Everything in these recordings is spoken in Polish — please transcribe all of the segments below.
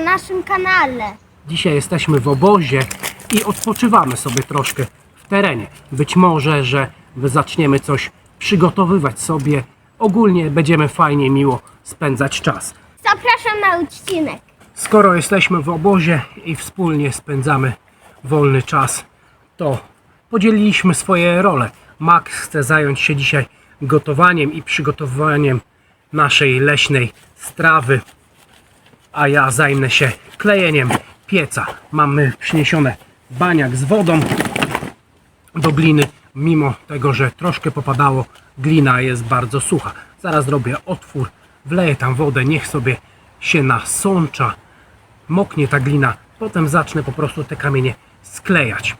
Na naszym kanale. Dzisiaj jesteśmy w obozie i odpoczywamy sobie troszkę w terenie. Być może, że zaczniemy coś przygotowywać sobie. Ogólnie będziemy fajnie, miło spędzać czas. Zapraszam na odcinek. Skoro jesteśmy w obozie i wspólnie spędzamy wolny czas, to podzieliliśmy swoje role. Max chce zająć się dzisiaj gotowaniem i przygotowaniem naszej leśnej strawy, a ja zajmę się klejeniem pieca. Mamy przyniesione baniak z wodą do gliny, mimo tego, że troszkę popadało, glina jest bardzo sucha. Zaraz zrobię otwór, wleję tam wodę, niech sobie się nasącza, moknie ta glina, potem zacznę po prostu te kamienie sklejać.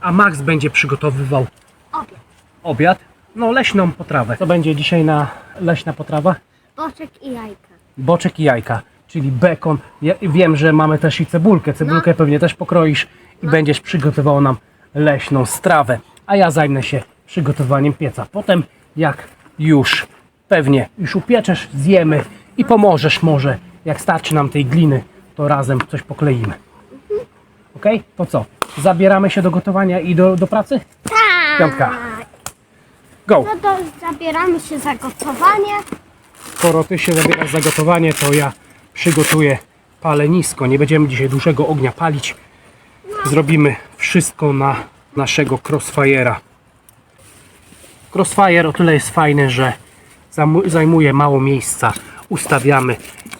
A Max będzie przygotowywał Obiad. obiad, no leśną potrawę. Co będzie dzisiaj na leśna potrawa? Boczek i jajka. Boczek i jajka, czyli bekon. Ja wiem, że mamy też i cebulkę. Cebulkę pewnie też pokroisz i będziesz przygotował nam leśną strawę. A ja zajmę się przygotowaniem pieca. Potem, jak już pewnie już upieczesz, zjemy i pomożesz może, jak starczy nam tej gliny, to razem coś pokleimy. Ok? To co? Zabieramy się do gotowania i do, do pracy? Tak. Piątka. Go! No to zabieramy się za gotowanie. Skoro ty się zabierasz za gotowanie, to ja przygotuję palenisko. Nie będziemy dzisiaj dużego ognia palić. Zrobimy wszystko na naszego crossfire'a. Crossfire o tyle jest fajny, że zajmuje mało miejsca. Ustawiamy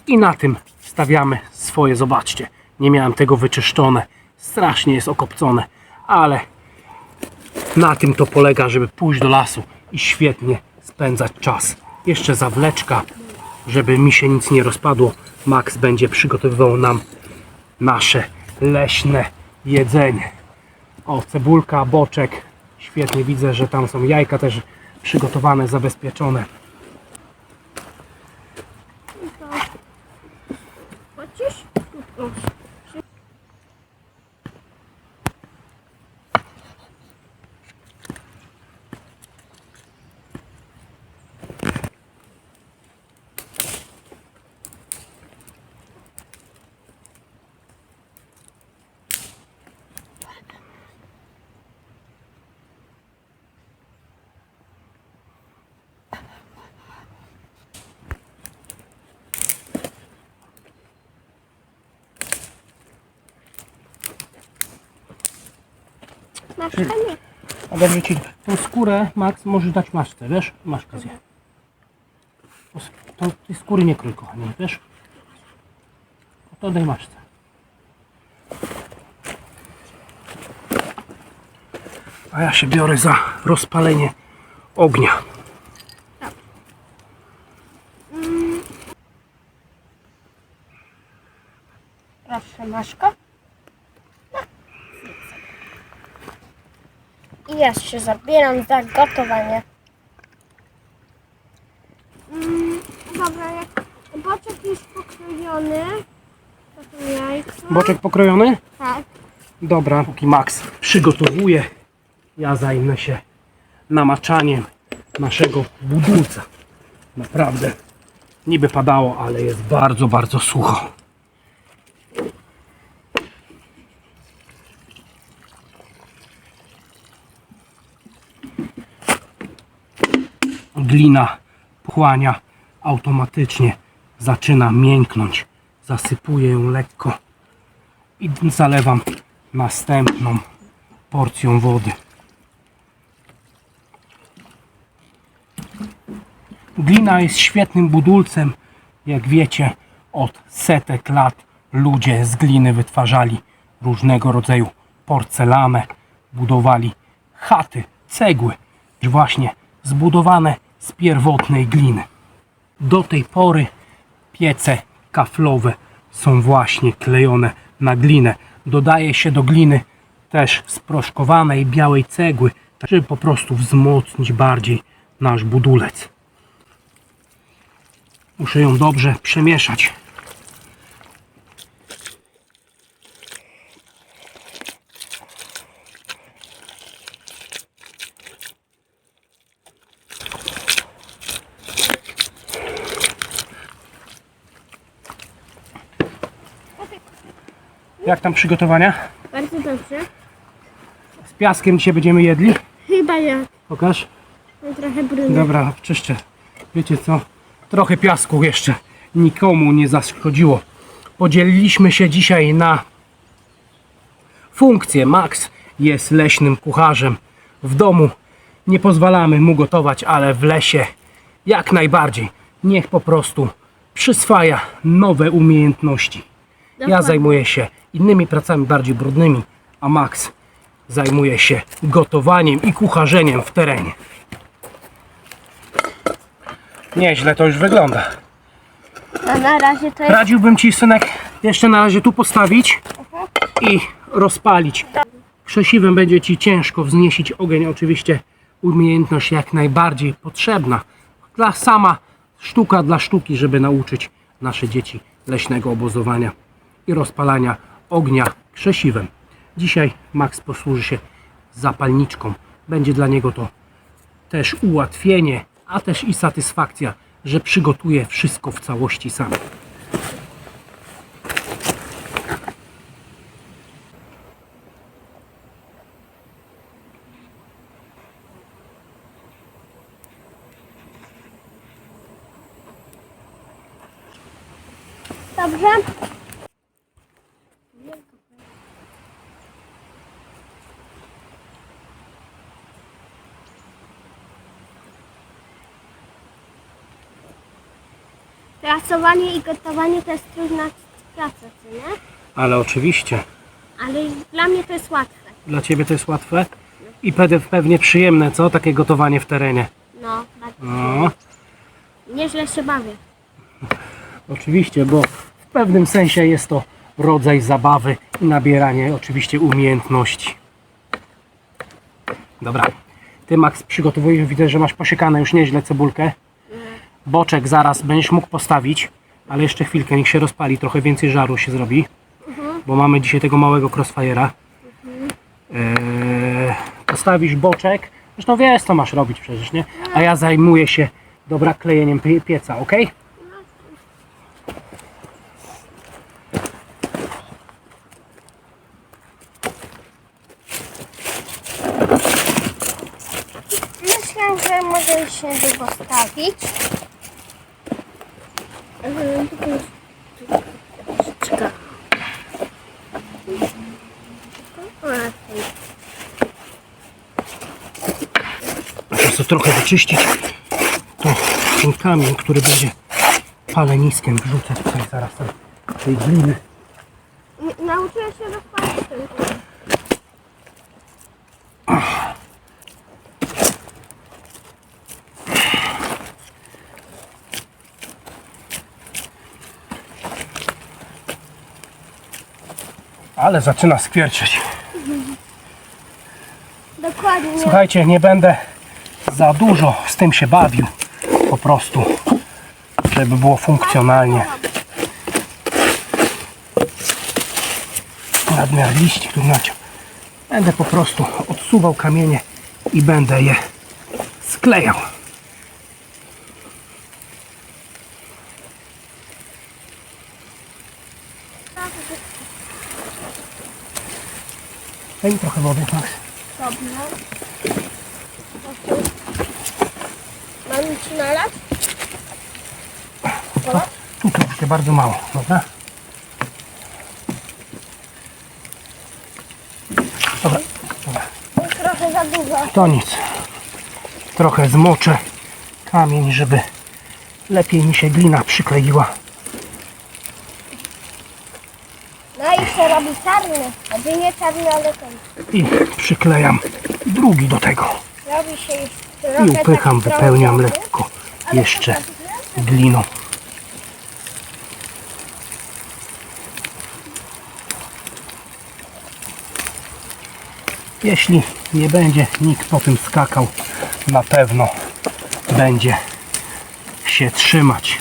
i na tym stawiamy swoje. Zobaczcie, nie miałem tego wyczyszczone. Strasznie jest okopcone, ale na tym to polega, żeby pójść do lasu i świetnie spędzać czas. Jeszcze zawleczka, żeby mi się nic nie rozpadło. Max będzie przygotowywał nam nasze leśne jedzenie. O, cebulka, boczek. Świetnie widzę, że tam są jajka też przygotowane, zabezpieczone. Chociaż? Masz chemię. A dobrze ci tą skórę, Max, możesz dać maszce, wiesz? Maszka zje. To, tej skóry nie krój, kochanie, wiesz? To daj maszce. A ja się biorę za rozpalenie ognia. Proszę, Maszko. No. I ja się zabieram za gotowanie. Mm, dobra, jak boczek już pokrojony, to są jajka. Boczek pokrojony? Tak. Dobra, póki Max przygotowuje, ja zajmę się namaczaniem naszego budulca. Naprawdę, niby padało, ale jest bardzo, bardzo sucho. Glina pochłania automatycznie, zaczyna mięknąć. Zasypuję ją lekko i zalewam następną porcją wody. Glina jest świetnym budulcem. Jak wiecie, od setek lat ludzie z gliny wytwarzali różnego rodzaju porcelanę, budowali chaty, cegły, właśnie zbudowane z pierwotnej gliny. Do tej pory piece kaflowe są właśnie klejone na glinę. Dodaje się do gliny też sproszkowanej białej cegły, żeby po prostu wzmocnić bardziej nasz budulec. Muszę ją dobrze przemieszać. Jak tam przygotowania? Bardzo dobrze. Z piaskiem dzisiaj będziemy jedli. Chyba ja. Pokaż. Mam trochę brudny. Dobra, czyszczę. Wiecie co? Trochę piasku jeszcze nikomu nie zaszkodziło. Podzieliliśmy się dzisiaj na funkcje. Max jest leśnym kucharzem. W domu nie pozwalamy mu gotować, ale w lesie jak najbardziej. Niech po prostu przyswaja nowe umiejętności. Ja zajmuję się innymi pracami bardziej brudnymi, a Max zajmuje się gotowaniem i kucharzeniem w terenie. Nieźle to już wygląda. A na razie to jest... Radziłbym Ci, synek, jeszcze na razie tu postawić i rozpalić. Krzesiwem będzie Ci ciężko wzniesić ogień. Oczywiście umiejętność jak najbardziej potrzebna. Dla sama sztuka dla sztuki, żeby nauczyć nasze dzieci leśnego obozowania i rozpalania ognia krzesiwem. Dzisiaj Max posłuży się zapalniczką. Będzie dla niego to też ułatwienie, a też i satysfakcja, że przygotuje wszystko w całości sam. Dobrze? Prasowanie i gotowanie to jest trudna praca, co nie? Ale oczywiście, Ale dla mnie to jest łatwe. dla Ciebie to jest łatwe i pe- pewnie przyjemne, co? Takie gotowanie w terenie. No, bardzo. No, Nieźle się bawię. oczywiście, bo w pewnym sensie jest to rodzaj zabawy i nabieranie oczywiście umiejętności. Dobra, Ty Max przygotowujesz, widzę, że masz posiekane już nieźle cebulkę. Boczek zaraz będziesz mógł postawić, ale jeszcze chwilkę, niech się rozpali, trochę więcej żaru się zrobi, bo mamy dzisiaj tego małego crossfire'a. Eee, postawisz boczek, zresztą wiesz co masz robić przecież, nie? A ja zajmuję się, dobra, klejeniem pie- pieca, ok? Myślę, że mogę się postawić. Mhm, tylko już- Czekaj. O, tej. Prostu trochę wyczyścić to, ten kamień, który będzie paleniskiem wrzucę tutaj zaraz ten, tej gliny. Nauczyłem się rozpalić ten. Ale zaczyna skwierczyć. Dokładnie. Słuchajcie, nie będę za dużo z tym się bawił. Po prostu, żeby było funkcjonalnie. Nadmiar liści tu naciął. Będę po prostu odsuwał kamienie i będę je sklejał. Daj trochę wody, Max. Dobrze. Mam ci nalać? To, tu troszkę bardzo mało, dobra? Dobra, dobra. Trochę za dużo. To nic. Trochę zmoczę kamień, żeby lepiej mi się glina przykleiła. No i się robi czarny. Znaczy nie czarny, ale ten. I przyklejam drugi do tego. Robi się już I trochę upycham, taki wypełniam lekko jeszcze gliną. Jeśli nie będzie nikt po tym skakał, na pewno będzie się trzymać.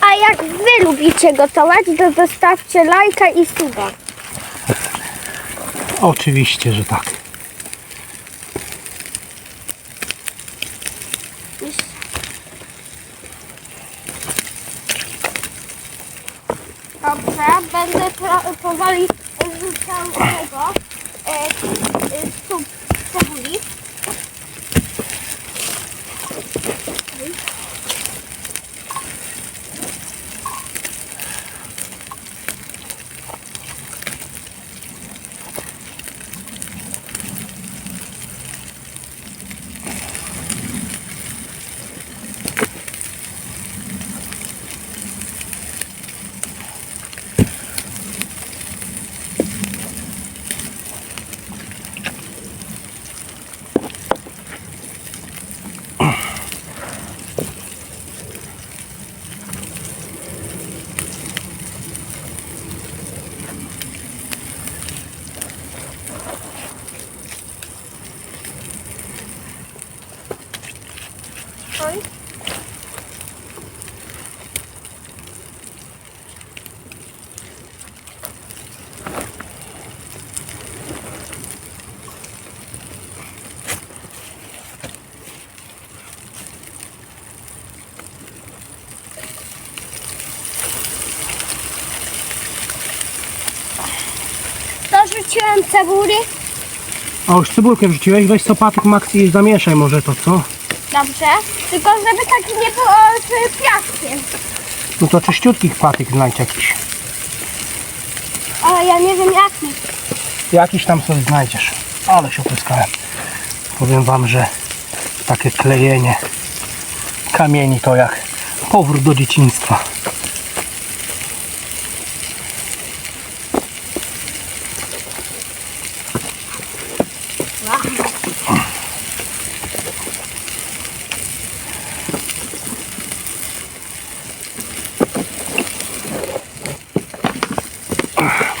A jak wy lubicie gotować, to zostawcie lajka i suba. Oczywiście, że tak. Dobra, będę powoli rzucał tego e, e, stóp cebuli. Oj. Dorzuciłem cebuli. A już cebulkę wrzuciłeś, weź sopatyk Max i zamieszaj może to, co? Dobrze. Tylko żeby tak nie było z piaskiem. No to czyściutkich patyk znajdź jakiś. Ale ja nie wiem jaki. Jakiś tam sobie znajdziesz. Ale się opryskałem. Powiem wam, że takie klejenie kamieni to jak powrót do dzieciństwa.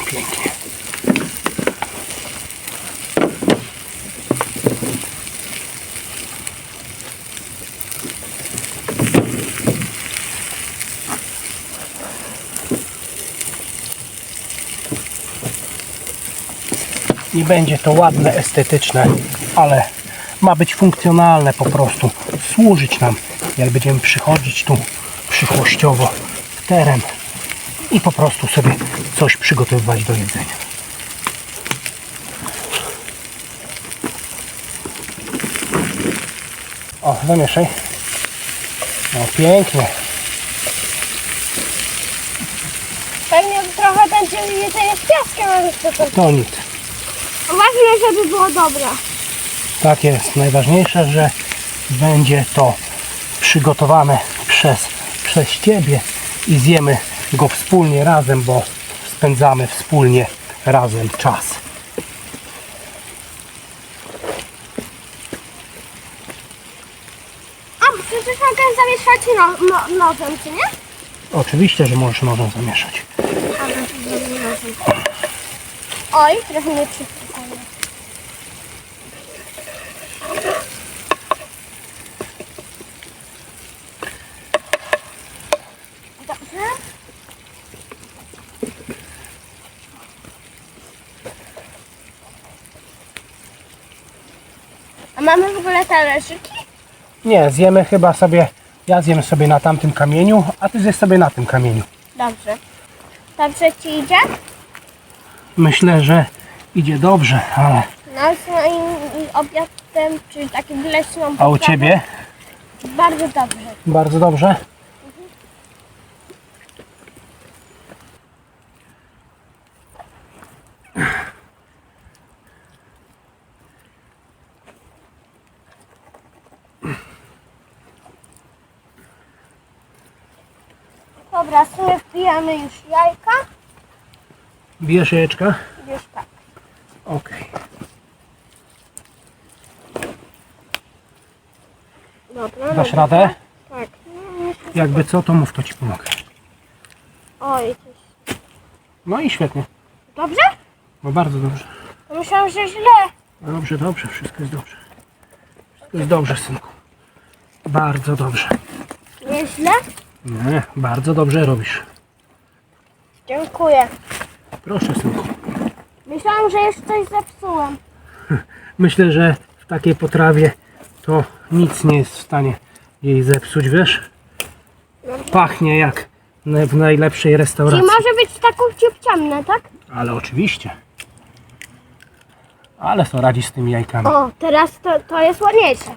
Pięknie. Nie będzie to ładne, estetyczne, ale ma być funkcjonalne po prostu. Służyć nam, jak będziemy przychodzić tu przyszłościowo w teren i po prostu sobie coś przygotowywać do jedzenia. O, zamieszaj. No pięknie. Pewnie trochę będzie jedzenie z piaskiem, ale to. To nic. Ważne, żeby było dobre. Tak jest. Najważniejsze, że będzie to przygotowane przez, przez Ciebie i zjemy go wspólnie razem, bo spędzamy wspólnie razem czas. A, przecież mogę zamieszać no, no, nożem, czy nie? Oczywiście, że możesz nożem zamieszać. Nożem. Oj, trochę nie przypomnę. Dobrze. A mamy w ogóle talerzyki? Nie, zjemy chyba sobie, ja zjem sobie na tamtym kamieniu, a Ty zjesz sobie na tym kamieniu. Dobrze. Dobrze ci idzie? Myślę, że idzie dobrze, ale No, z moim obiadem, czyli takim leśną a u Ciebie Bardzo dobrze. bardzo dobrze? Dobra, w wpijamy już jajka. Bijesz jajeczka? Już tak. Okej. Dobra, Dasz dobra. radę? Tak. No, myślę, że- Jakby co, to mów, to Ci pomogę. Oj, coś. No i świetnie, Dobrze? bo bardzo dobrze. Myślałam, że źle. Dobrze, dobrze, wszystko jest dobrze. Wszystko jest dobrze, synku. Bardzo dobrze. Nie źle? Nie, bardzo dobrze robisz. Dziękuję. Proszę, synku. Myślałam, że już coś zepsułam. Myślę, że w takiej potrawie to nic nie jest w stanie jej zepsuć, wiesz? Pachnie jak w najlepszej Czyli restauracji. może być taką ciupciamne, tak? Ale oczywiście. Ale co radzi z tymi jajkami? O, teraz to, to jest ładniejsze.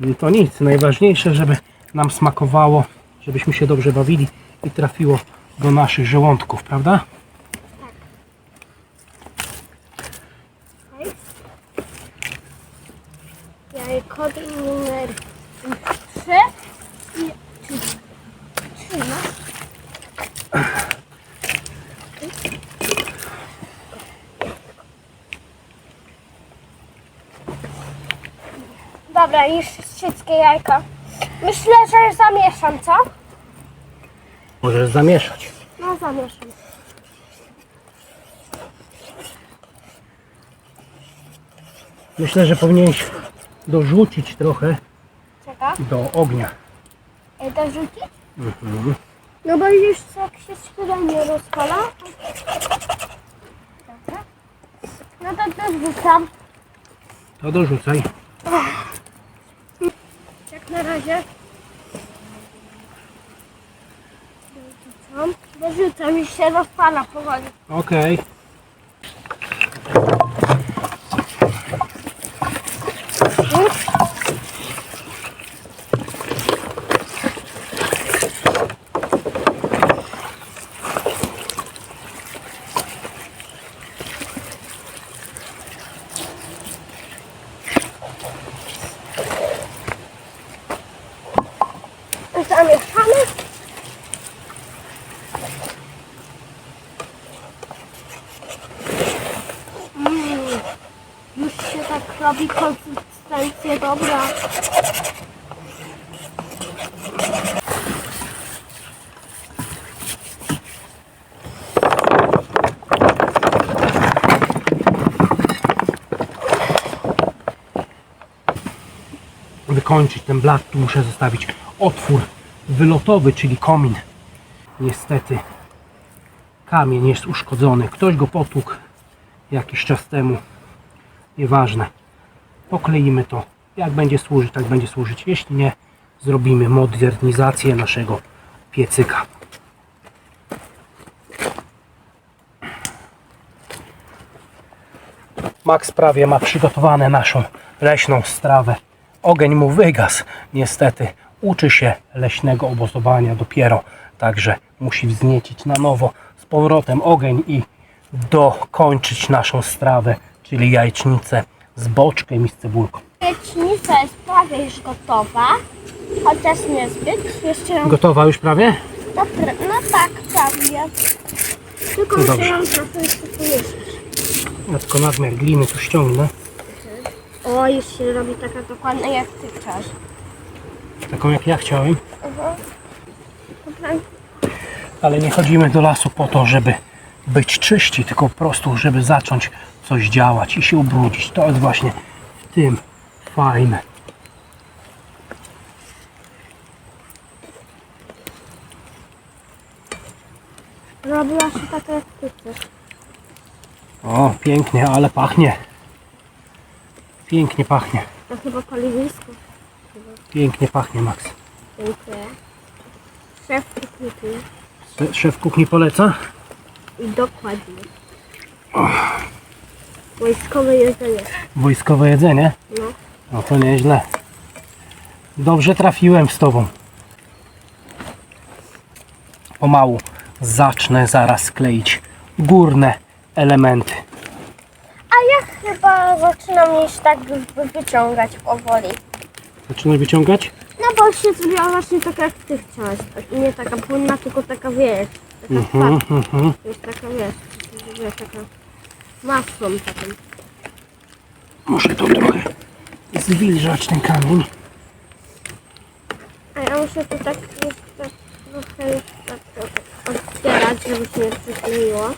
I To nic. Najważniejsze, żeby nam smakowało, żebyśmy się dobrze bawili i trafiło do naszych żołądków, prawda? Jajko numer 3 i czy, trzy, no. Dobra, już wszystkie jajka. Myślę, że zamieszam, co? Możesz zamieszać. No zamieszam. Myślę, że powinieneś dorzucić trochę Czeka. do ognia. E, dorzucić? No bo już jak się skóra nie rozpala. Dobra. No to dorzucam. To dorzucaj. Jak na razie. Dorzucam. Dorzucam i się rozpala powoli. Okej. Zamieszamy. Mm, już się tak robi konsystencja dobra. Wykończyć ten blat, tu muszę zostawić otwór wylotowy, czyli komin. Niestety kamień jest uszkodzony. Ktoś go potłukł jakiś czas temu. Nieważne. Pokleimy to. Jak będzie służyć, tak będzie służyć. Jeśli nie, zrobimy modernizację naszego piecyka. Max prawie ma przygotowane naszą leśną strawę. Ogień mu wygasł. Niestety uczy się leśnego obozowania dopiero. Także musi wzniecić na nowo z powrotem ogień i dokończyć naszą strawę, czyli jajecznicę z boczkiem i z cebulką. Piecznica jest prawie już gotowa. Chociaż niezbyt. Jeszcze ją... Gotowa już prawie? No, no tak, prawie. Tylko No ją trochę jeszcze pomieszać. Ja tylko nadmiar gliny tu ściągnę. O, już się robi taka dokładna jak ty chcesz. Taką jak ja chciałem. Mhm. Dobra. Ale nie chodzimy do lasu po to, żeby być czyści, tylko po prostu, żeby zacząć coś działać i się ubrudzić. To jest właśnie w tym fajne. Robiła się taka jak ty chcesz. O, pięknie, ale pachnie. Pięknie pachnie. To chyba paliwisko. Pięknie pachnie, Max. Dziękuję. Szef kuchni. Szef kuchni poleca? I dokładnie. Wojskowe jedzenie. Wojskowe jedzenie? No. No to nieźle. Dobrze trafiłem z tobą. Pomału zacznę zaraz kleić górne elementy. Ja chyba zaczynam już tak wy- wyciągać powoli. Zaczynasz wyciągać? No bo się zrobiła właśnie taka jak ty chciałaś. Tak, nie taka płynna, tylko taka wiesz. Taka Mhm, twarda. mhm. Już taka wiesz. wiesz taka masą taką. Muszę tu trochę zwilżać ten kamień. A ja muszę tu tak jeszcze trochę już tak trochę otwierać, żeby się nie przyczyniło.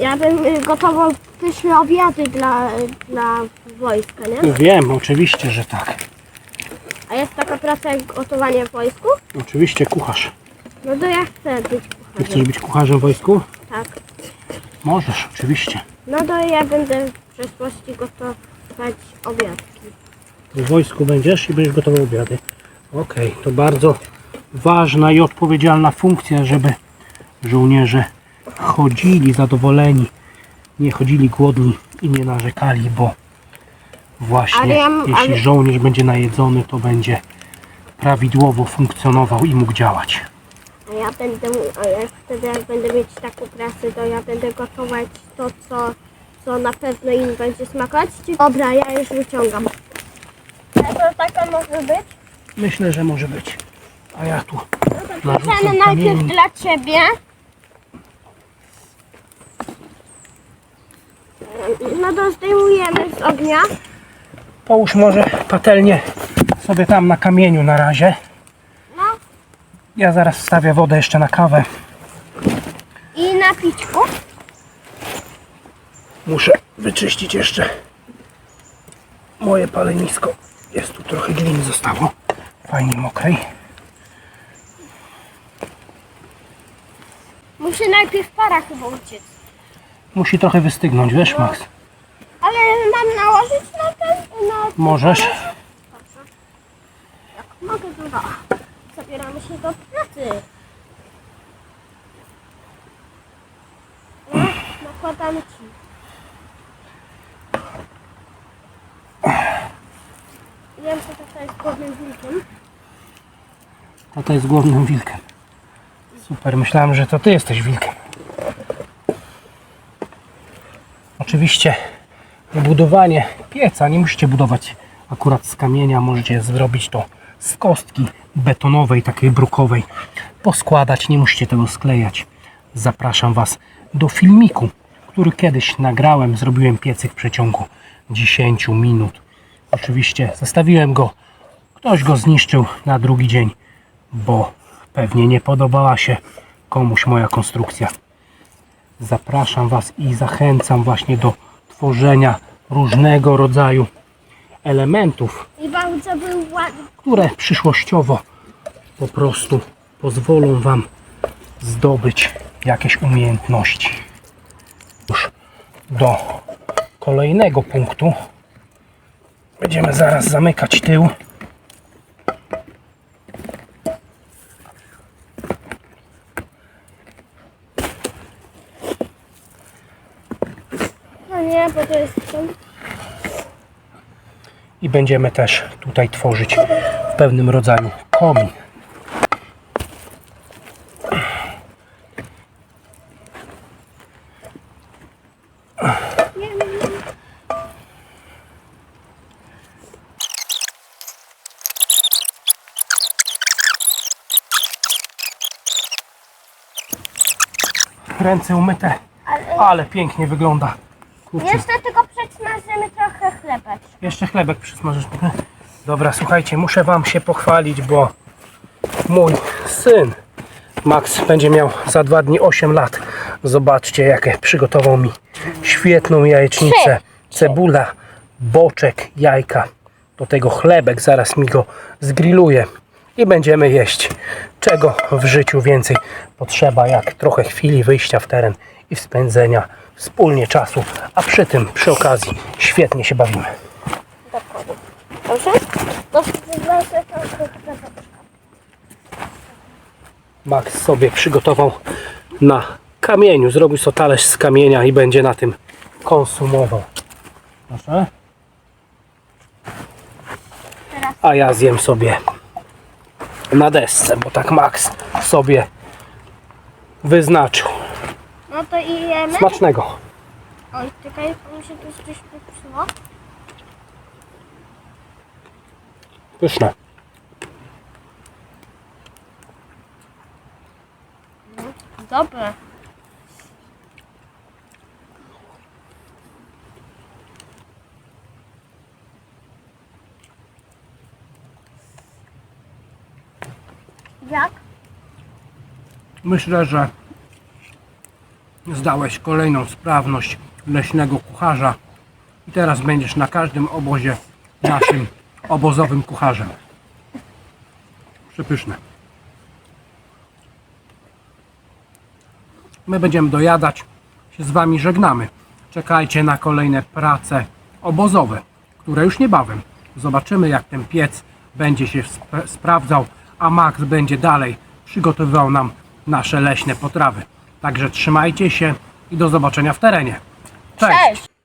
Ja bym y, gotował pyszne obiady dla, dla wojska, nie? Wiem, oczywiście, że tak. A jest taka praca jak gotowanie w wojsku? Oczywiście kucharz. No to ja chcę być Ty kucharzem. chcesz być kucharzem w wojsku? Tak. Możesz, oczywiście. No to ja będę w przyszłości gotować obiadki. W wojsku będziesz i będziesz gotował obiady. Okej, to bardzo ważna i odpowiedzialna funkcja, żeby żołnierze chodzili zadowoleni, nie chodzili głodni i nie narzekali, bo właśnie ja jeśli ale- żołnierz będzie najedzony, to będzie prawidłowo funkcjonował i mógł działać. A ja będę, ale wtedy jak będę mieć taką pracę, to ja będę gotować to, co, co na pewno im będzie smakować. Dobra, ja już wyciągam. A to taka może być? Myślę, że może być. A ja tu narzucam najpierw dla Ciebie. No to zdejmujemy z ognia. Połóż może patelnię sobie tam na kamieniu na razie. No Ja zaraz wstawię wodę jeszcze na kawę. i na pićku. Muszę wyczyścić jeszcze moje palenisko. Jest tu trochę gliny zostało. Fajnie mokrej. Musi najpierw para chyba uciec. Musi trochę wystygnąć, wiesz Max? Ale mam nałożyć na ten? Na... Możesz. Dobrze. Jak mogę, to da. Zabieramy się do pracy. No, nakładamy ci. Wiem, że to jest głównym wilkiem. Tata jest głodnym wilkiem. Super, myślałem, że to ty jesteś wilkiem. Oczywiście budowanie pieca nie musicie budować akurat z kamienia, możecie zrobić to z kostki betonowej, takiej brukowej. Poskładać, nie musicie tego sklejać. Zapraszam Was do filmiku, który kiedyś nagrałem. Zrobiłem piecyk w przeciągu 10 minut. Oczywiście zostawiłem go Ktoś go zniszczył na drugi dzień, bo pewnie nie podobała się komuś moja konstrukcja. Zapraszam Was i zachęcam właśnie do tworzenia różnego rodzaju elementów, które przyszłościowo po prostu pozwolą Wam zdobyć jakieś umiejętności. Już do kolejnego punktu. Będziemy zaraz zamykać tył. No nie, bo i będziemy też tutaj tworzyć w pewnym rodzaju komin. Ręce umyte, ale pięknie wygląda. Kurczę. jeszcze tylko przedsmażymy trochę chlebek. Jeszcze chlebek przysmażysz. Dobra, słuchajcie, muszę wam się pochwalić, bo mój syn Max będzie miał za dwa dni 8 lat. Zobaczcie, jakie przygotował mi świetną jajecznicę. Cebula, boczek, jajka. Do tego chlebek, zaraz mi go zgrilluje i będziemy jeść. Czego w życiu więcej potrzeba, jak trochę chwili wyjścia w teren i spędzenia wspólnie czasu, a przy tym, przy okazji, świetnie się bawimy. Dokładnie. Dobrze? Chlebeczka. Max sobie przygotował na kamieniu. Zrobił sobie talerz z kamienia i będzie na tym konsumował. Proszę. A ja zjem sobie na desce, bo tak Max sobie wyznaczył. No to i jemy. Smacznego. Oj, czekaj, mi się tu coś popsuło. Pyszne. Dobre. Jak? Myślę, że zdałeś kolejną sprawność leśnego kucharza i teraz będziesz na każdym obozie naszym obozowym kucharzem. Przepyszne. My będziemy dojadać, się z Wami żegnamy. Czekajcie na kolejne prace obozowe, które już niebawem zobaczymy jak ten piec będzie się sp- sprawdzał, a Max będzie dalej przygotowywał nam nasze leśne potrawy. Także trzymajcie się i do zobaczenia w terenie. Cześć! Cześć!